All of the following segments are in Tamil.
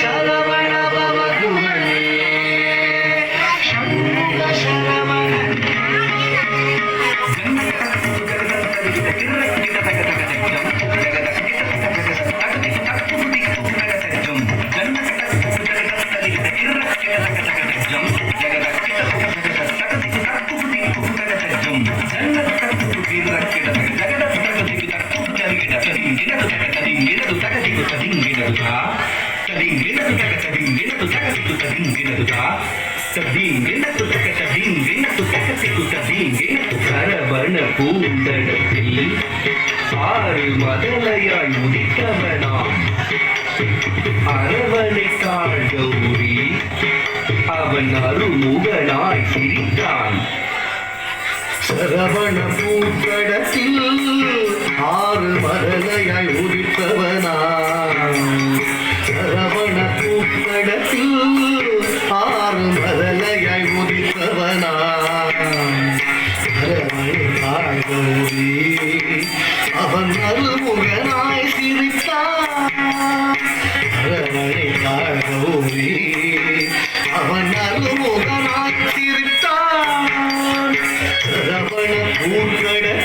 சரவண சரவண பூந்தடத்தில் ஆறு மதலையாய் உதித்தவனாம் அரவணை காள் கௌரி அவன் அருமுகனாய் சிரித்தான் சரவண பூக்கடத்தில் ஆறு மரலையாய் உதித்தவனா காழ்கோரி அவன் அருமுகனாய் சிரித்தான் அரவணை காழ்கோரி அவன் அருமுகனாய் சிரித்தான் சரவண பூங்கடத்தில்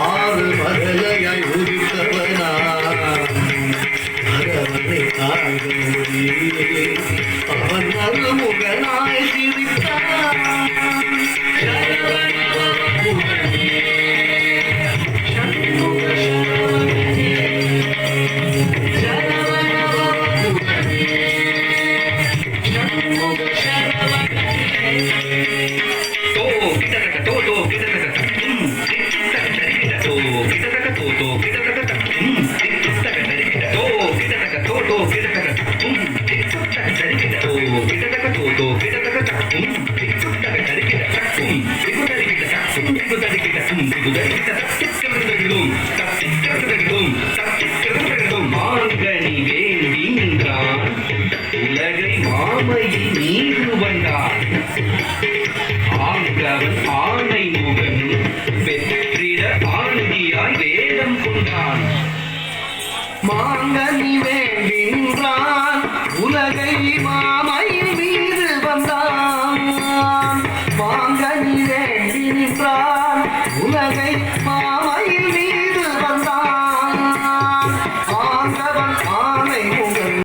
ஆறு மடலையாய் உதித்தவனா அவன் நல்ல முகனாய் சிரித்தான். ஆனை முகன் தோ கிட்டத்தட்ட வே வரம் கொடுத்தான் மாங்கனி வேண்டி நின்றான் உலகை மாமையின் மீது வந்தான். மாங்கனி வேண்டி நின்றான் உலகை மாமையில்